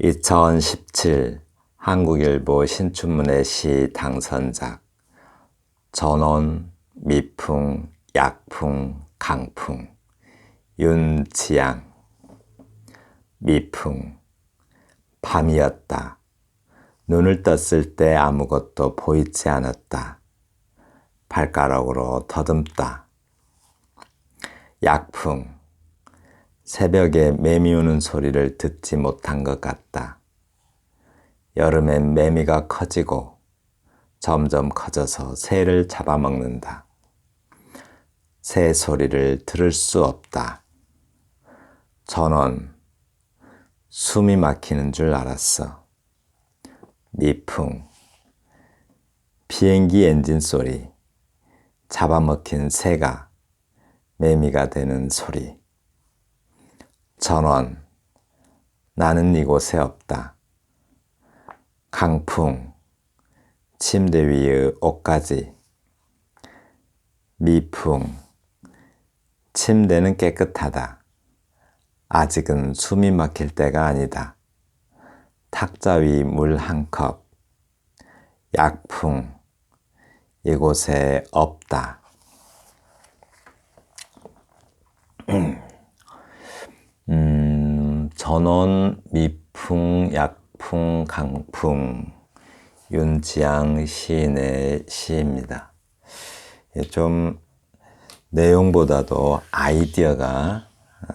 2017 한국일보 신춘문예 시 당선작 전원, 미풍, 약풍, 강풍 윤지양 미풍 밤이었다. 눈을 떴을 때 아무것도 보이지 않았다. 발가락으로 더듬다. 약풍 새벽에 매미 우는 소리를 듣지 못한 것 같다. 여름엔 매미가 커지고 점점 커져서 새를 잡아먹는다. 새 소리를 들을 수 없다. 전원, 숨이 막히는 줄 알았어. 미풍, 비행기 엔진 소리, 잡아먹힌 새가 매미가 되는 소리. 전원, 나는 이곳에 없다. 강풍, 침대 위의 옷가지. 미풍, 침대는 깨끗하다. 아직은 숨이 막힐 때가 아니다. 탁자 위 물 한 컵. 약풍, 이곳에 없다. 음, 전원, 미풍, 약풍, 강풍, 윤지양 시인의 시입니다. 예, 좀 내용보다도 아이디어가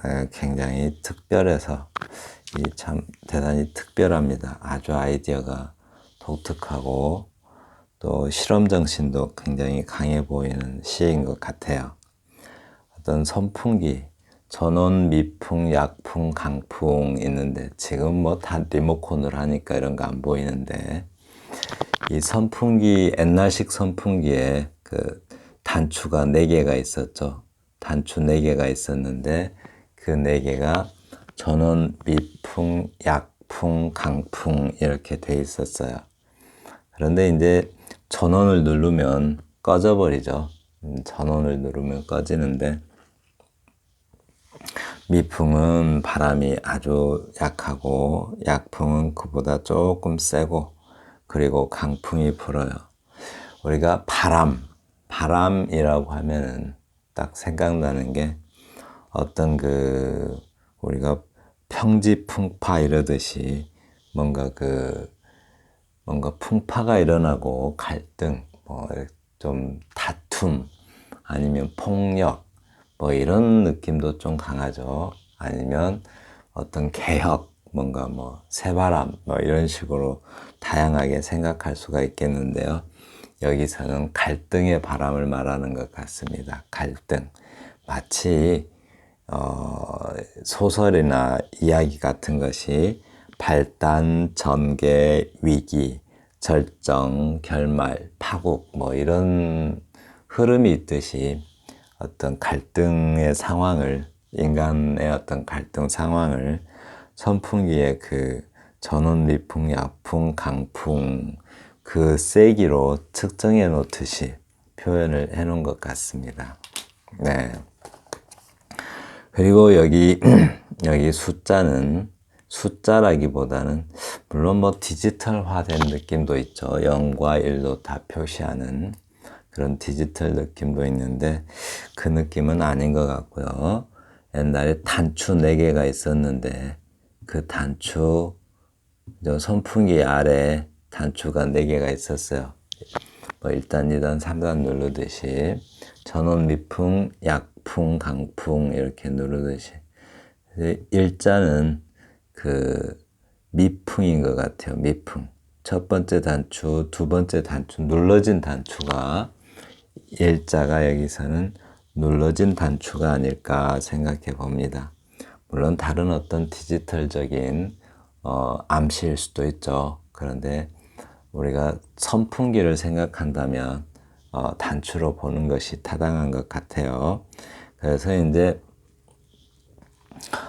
어, 굉장히 특별해서 참 대단히 특별합니다. 아주 아이디어가 독특하고 또 실험 정신도 굉장히 강해 보이는 시인 것 같아요. 어떤 선풍기, 전원, 미풍, 약풍, 강풍 있는데 지금 뭐 다 리모컨으로 하니까 이런 거 안 보이는데 이 선풍기 옛날식 선풍기에 그 단추가 네 개가 있었죠. 단추 네 개가 있었는데 그네 개가 전원, 미풍, 약풍, 강풍 이렇게 돼 있었어요. 그런데 이제 전원을 누르면 꺼져 버리죠. 음, 전원을 누르면 꺼지는데 미풍은 바람이 아주 약하고 약풍은 그보다 조금 세고 그리고 강풍이 불어요. 우리가 바람, 바람이라고 하면은 딱 생각나는 게 어떤 그 우리가 평지 풍파 이러듯이 뭔가 그 뭔가 풍파가 일어나고 갈등, 뭐 좀 다툼 아니면 폭력 뭐 이런 느낌도 좀 강하죠. 아니면 어떤 개혁, 뭔가 뭐 새바람, 뭐 이런 식으로 다양하게 생각할 수가 있겠는데요. 여기서는 갈등의 바람을 말하는 것 같습니다. 갈등. 마치, 어, 소설이나 이야기 같은 것이 발단, 전개, 위기, 절정, 결말, 파국, 뭐 이런 흐름이 있듯이 어떤 갈등의 상황을 인간의 어떤 갈등 상황을 선풍기의 그 전원 미풍, 약풍, 강풍 그 세기로 측정해 놓듯이 표현을 해 놓은 것 같습니다. 네. 그리고 여기 여기 숫자는 숫자라기보다는 물론 뭐 디지털화된 느낌도 있죠. 0과 1도 다 표시하는 그런 디지털 느낌도 있는데 그 느낌은 아닌 것 같고요. 옛날에 단추 4개가 있었는데 그 단추 선풍기 아래 단추가 4개가 있었어요. 뭐 1단, 2단, 3단 누르듯이 전원 미풍, 약풍, 강풍 이렇게 누르듯이 일자는 그 미풍인 것 같아요. 미풍. 첫 번째 단추, 두 번째 단추, 눌러진 단추가 일자가 여기서는 눌러진 단추가 아닐까 생각해 봅니다. 물론 다른 어떤 디지털적인 어, 암시일 수도 있죠. 그런데 우리가 선풍기를 생각한다면 어, 단추로 보는 것이 타당한 것 같아요. 그래서 이제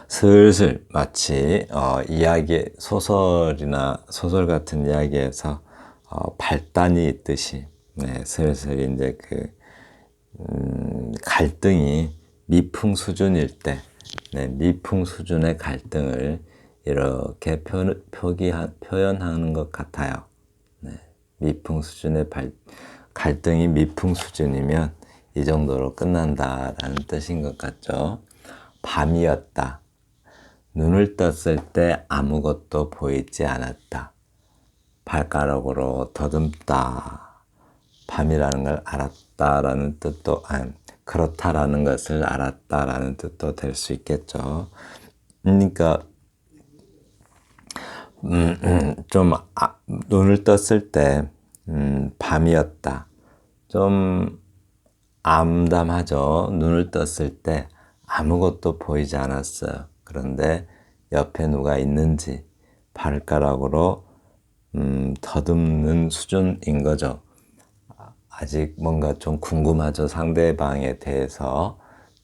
슬슬 마치 어, 이야기 소설이나 소설 같은 이야기에서 어, 발단이 있듯이 네, 슬슬 이제 그 음, 갈등이 미풍 수준일 때, 네, 미풍 수준의 갈등을 이렇게 표, 표기, 표현하는 것 같아요. 네. 미풍 수준의 발, 갈등이 미풍 수준이면 이 정도로 끝난다라는 뜻인 것 같죠. 밤이었다. 눈을 떴을 때 아무것도 보이지 않았다. 발가락으로 더듬다. 밤이라는 걸 알았다라는 뜻도, 아니, 그렇다라는 것을 알았다라는 뜻도 될 수 있겠죠. 그러니까, 음, 음, 좀, 아, 눈을 떴을 때, 음, 밤이었다. 좀 암담하죠. 눈을 떴을 때 아무것도 보이지 않았어요. 그런데 옆에 누가 있는지 발가락으로 음, 더듬는 수준인 거죠. 아직 뭔가 좀 궁금하죠. 상대방에 대해서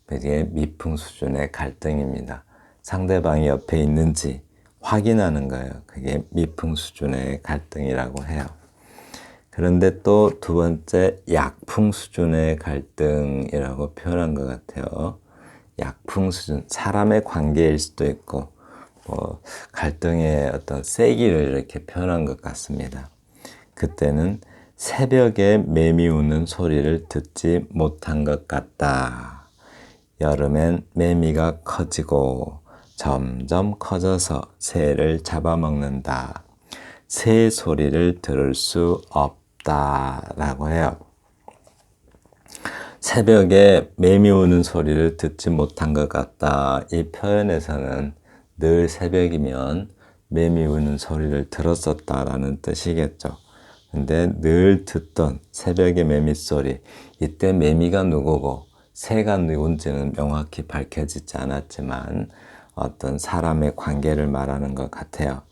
되게 미풍 수준의 갈등입니다. 상대방이 옆에 있는지 확인하는 거예요. 그게 미풍 수준의 갈등이라고 해요. 그런데 또 두 번째 약풍 수준의 갈등이라고 표현한 것 같아요. 약풍 수준, 사람의 관계일 수도 있고, 뭐, 갈등의 어떤 세기를 이렇게 표현한 것 같습니다. 그때는 새벽에 매미 우는 소리를 듣지 못한 것 같다. 여름엔 매미가 커지고 점점 커져서 새를 잡아먹는다. 새 소리를 들을 수 없다 라고 해요. 새벽에 매미 우는 소리를 듣지 못한 것 같다. 이 표현에서는 늘 새벽이면 매미 우는 소리를 들었었다라는 뜻이겠죠. 근데 늘 듣던 새벽의 매미 소리, 이때 매미가 누구고 새가 누군지는 명확히 밝혀지지 않았지만 어떤 사람의 관계를 말하는 것 같아요.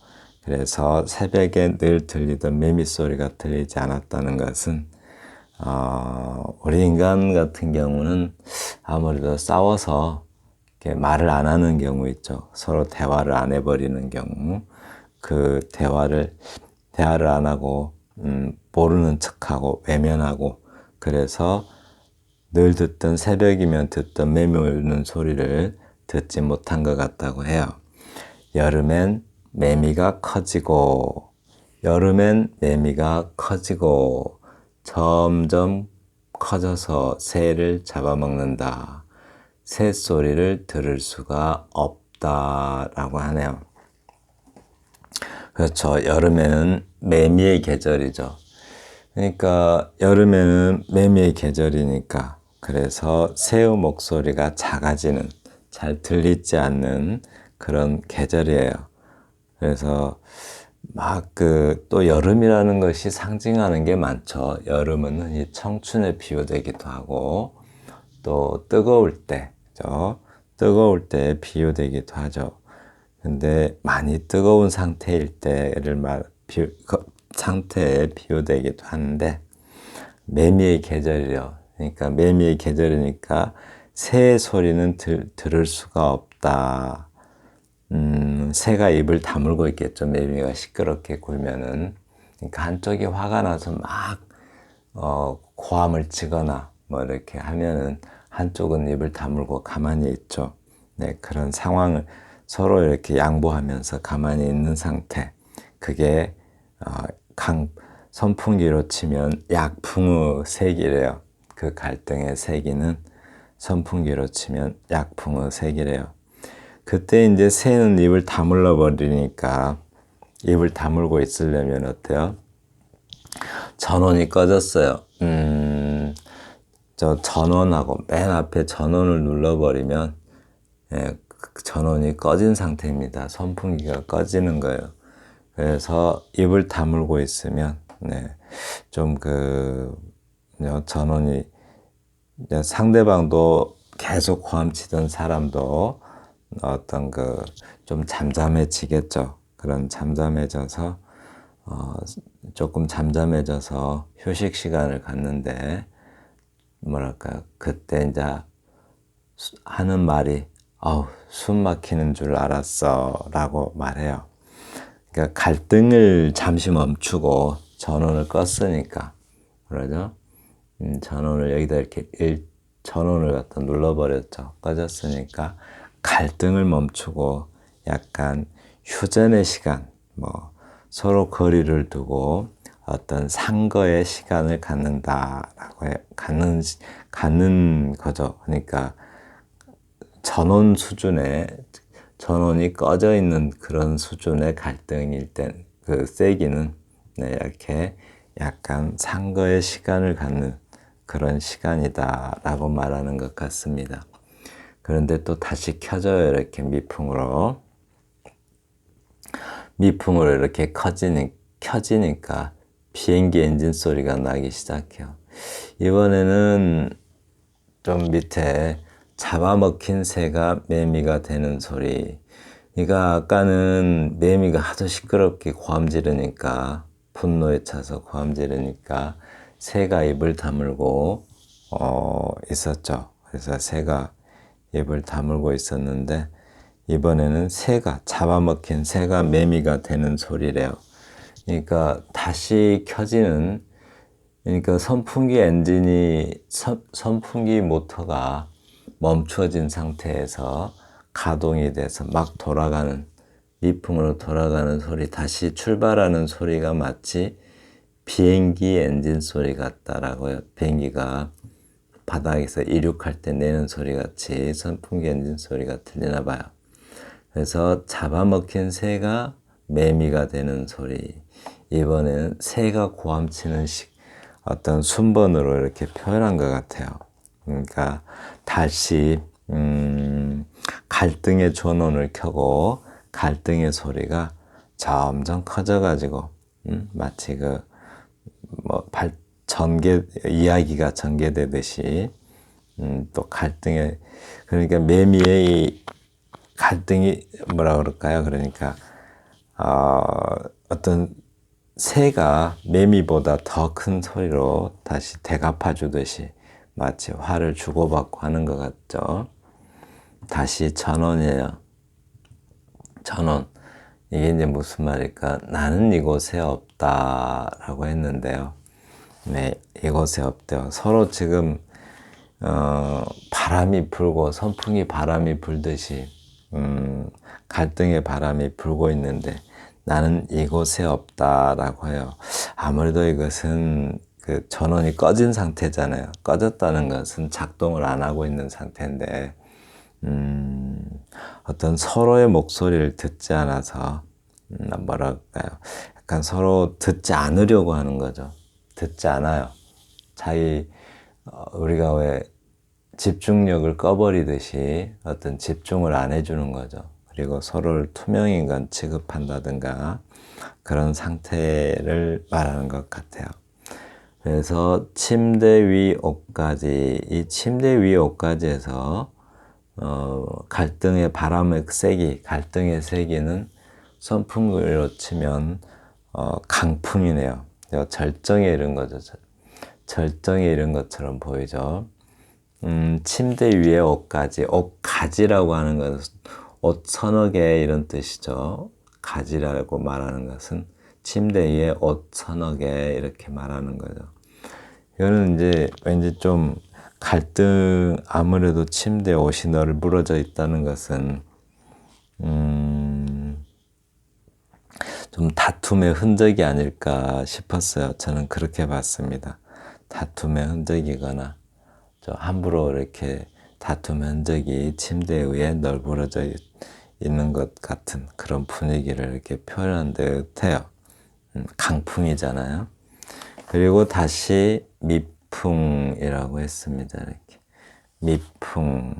그래서 새벽에 늘 들리던 매미 소리가 들리지 않았다는 것은 어, 우리 인간 같은 경우는 아무래도 싸워서 말을 안 하는 경우 있죠. 서로 대화를 안 해버리는 경우 그 대화를 대화를 안 하고 음, 모르는 척하고 외면하고 그래서 늘 듣던 새벽이면 듣던 매미 우는 소리를 듣지 못한 것 같다고 해요. 여름엔 매미가 커지고 여름엔 매미가 커지고 점점 커져서 새를 잡아먹는다. 새 소리를 들을 수가 없다라고 하네요. 그렇죠. 여름에는 매미의 계절이죠. 그러니까 여름에는 매미의 계절이니까 그래서 새의 목소리가 작아지는 잘 들리지 않는 그런 계절이에요. 그래서 막 그 또 여름이라는 것이 상징하는 게 많죠. 여름은 이 청춘에 비유되기도 하고 또 뜨거울 때, 죠 뜨거울 때 비유되기도 하죠. 근데 많이 뜨거운 상태일 때를 말 비, 그 상태에 비유되기도 하는데 매미의 계절이요. 그러니까 매미의 계절이니까 새 소리는 들, 들을 수가 없다. 음, 새가 입을 다물고 있겠죠. 매미가 시끄럽게 굴면은. 그러니까 한쪽이 화가 나서 막, 어, 고함을 치거나 뭐 이렇게 하면은 한쪽은 입을 다물고 가만히 있죠. 네, 그런 상황을 서로 이렇게 양보하면서 가만히 있는 상태. 그게, 어, 강, 선풍기로 치면 약풍의 세기래요. 그 갈등의 세기는 선풍기로 치면 약풍의 세기래요. 그때 이제 새는 입을 다물러 버리니까 입을 다물고 있으려면 어때요? 전원이 꺼졌어요. 음, 저 전원하고 맨 앞에 전원을 눌러버리면 예, 그 전원이 꺼진 상태입니다. 선풍기가 꺼지는 거예요. 그래서 입을 다물고 있으면 네, 좀그 전원이 상대방도 계속 고함치던 사람도 어떤 그 좀 잠잠해지겠죠. 그런 잠잠해져서 어 조금 잠잠해져서 휴식 시간을 갖는데 뭐랄까 그때 이제 하는 말이 아우 숨 막히는 줄 알았어 라고 말해요. 그러니까 갈등을 잠시 멈추고 전원을 껐으니까 그러죠. 음, 전원을 여기다 이렇게 일, 전원을 갖다 눌러버렸죠. 꺼졌으니까 갈등을 멈추고 약간 휴전의 시간, 뭐 서로 거리를 두고 어떤 상거의 시간을 갖는다라고 해, 갖는 갖는 거죠. 그러니까 전원 수준의 전원이 꺼져 있는 그런 수준의 갈등일 땐 그 세기는 네, 이렇게 약간 상거의 시간을 갖는 그런 시간이다라고 말하는 것 같습니다. 그런데 또 다시 켜져요. 이렇게 미풍으로. 미풍으로 이렇게 커지니, 켜지니까 비행기 엔진 소리가 나기 시작해요. 이번에는 좀 밑에 잡아먹힌 새가 매미가 되는 소리. 그러니까 아까는 매미가 하도 시끄럽게 고함 지르니까 분노에 차서 고함 지르니까 새가 입을 다물고 어, 있었죠. 그래서 새가 입을 다물고 있었는데 이번에는 새가 잡아먹힌 새가 매미가 되는 소리래요. 그러니까 다시 켜지는 그러니까 선풍기 엔진이 선, 선풍기 모터가 멈춰진 상태에서 가동이 돼서 막 돌아가는 미풍으로 돌아가는 소리 다시 출발하는 소리가 마치 비행기 엔진 소리 같다라고요. 비행기가 바닥에서 이륙할 때 내는 소리 같이 선풍기 엔진 소리가 들리나 봐요. 그래서 잡아먹힌 새가 매미가 되는 소리. 이번에는 새가 고함치는 식, 어떤 순번으로 이렇게 표현한 것 같아요. 그러니까 다시 음, 갈등의 전원을 켜고 갈등의 소리가 점점 커져가지고 음, 마치 그뭐 전개 이야기가 전개되듯이 음, 또 갈등의 그러니까 매미의 갈등이 뭐라 그럴까요? 그러니까 어, 어떤 새가 매미보다 더 큰 소리로 다시 대갚아 주듯이 마치 화를 주고받고 하는 것 같죠. 다시 전원이에요. 전원. 이게 이제 무슨 말일까? 나는 이곳에 없다 라고 했는데요. 네, 이곳에 없대요. 서로 지금 어, 바람이 불고 선풍이 바람이 불듯이 음, 갈등의 바람이 불고 있는데 나는 이곳에 없다 라고 해요. 아무래도 이것은 그 전원이 꺼진 상태잖아요. 꺼졌다는 것은 작동을 안 하고 있는 상태인데, 음, 어떤 서로의 목소리를 듣지 않아서, 음, 뭐랄까요. 약간 서로 듣지 않으려고 하는 거죠. 듣지 않아요. 자기, 어, 우리가 왜 집중력을 꺼버리듯이 어떤 집중을 안 해주는 거죠. 그리고 서로를 투명인간 취급한다든가 그런 상태를 말하는 것 같아요. 그래서 침대 위 옷까지 이 침대 위 옷까지에서 어, 갈등의 바람의 세기, 갈등의 세기는 선풍기로 치면 어, 강풍이네요. 절정에 이른 거죠. 절정에 이른 것처럼 보이죠. 음, 침대 위에 옷가지, 옷가지라고 하는 것은 옷 서너 개 이런 뜻이죠. 가지라고 말하는 것은 침대 위에 옷 서너 개 이렇게 말하는 거죠. 이거는 이제 왠지 좀 갈등 아무래도 침대 옷이 널브러져 있다는 것은 음, 좀 다툼의 흔적이 아닐까 싶었어요. 저는 그렇게 봤습니다. 다툼의 흔적이거나 저 함부로 이렇게 다툼 흔적이 침대 위에 널브러져 있는 것 같은 그런 분위기를 이렇게 표현한 듯 해요. 음, 강풍이잖아요. 그리고 다시 미풍이라고 했습니다. 이렇게 미풍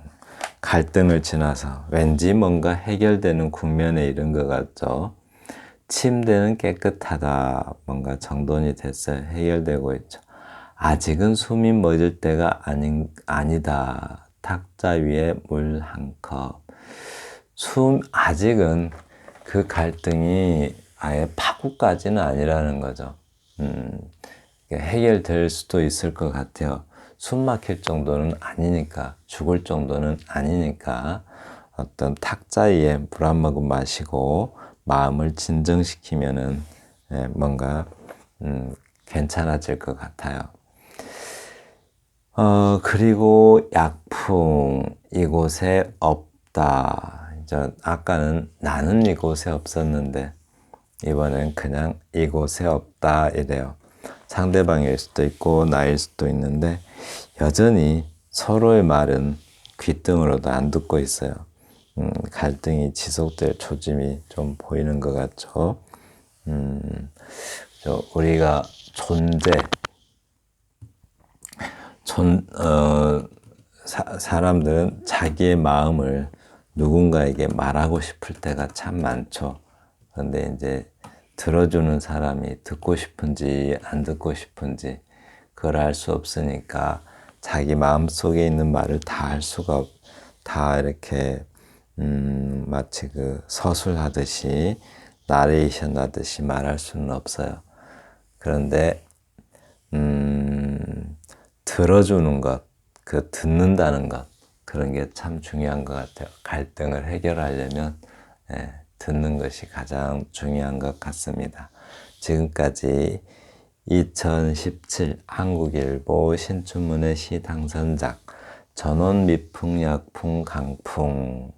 갈등을 지나서 왠지 뭔가 해결되는 국면에 이른 것 같죠. 침대는 깨끗하다. 뭔가 정돈이 됐어요. 해결되고 있죠. 아직은 숨이 멎을 때가 아닌, 아니다. 탁자 위에 물 한 컵. 숨, 아직은 그 갈등이 아예 파국까지는 아니라는 거죠. 음, 해결될 수도 있을 것 같아요. 숨 막힐 정도는 아니니까, 죽을 정도는 아니니까, 어떤 탁자 위에 물 한 모금 마시고, 마음을 진정시키면은, 예, 뭔가, 음, 괜찮아질 것 같아요. 어, 그리고 약풍, 이곳에 없다. 저 아까는 나는 이곳에 없었는데 이번엔 그냥 이곳에 없다 이래요. 상대방일 수도 있고 나일 수도 있는데 여전히 서로의 말은 귀등으로도 안 듣고 있어요. 음, 갈등이 지속될 초짐이 좀 보이는 것 같죠. 음, 저 우리가 존재, 존, 어, 사, 사람들은 자기의 마음을 누군가에게 말하고 싶을 때가 참 많죠. 근데 이제 들어주는 사람이 듣고 싶은지 안 듣고 싶은지 그걸 알 수 없으니까 자기 마음 속에 있는 말을 다 할 수가 없, 다 이렇게 음, 마치 그 서술하듯이 나레이션 하듯이 말할 수는 없어요. 그런데 음, 들어주는 것, 그 듣는다는 것 그런 게 참 중요한 것 같아요. 갈등을 해결하려면 예, 듣는 것이 가장 중요한 것 같습니다. 지금까지 2017 한국일보 신춘문예 시 당선작 전원 미풍 약풍 강풍이라는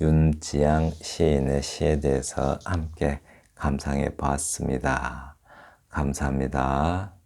윤지양 시인의 시에 대해서 함께 감상해 보았습니다. 감사합니다.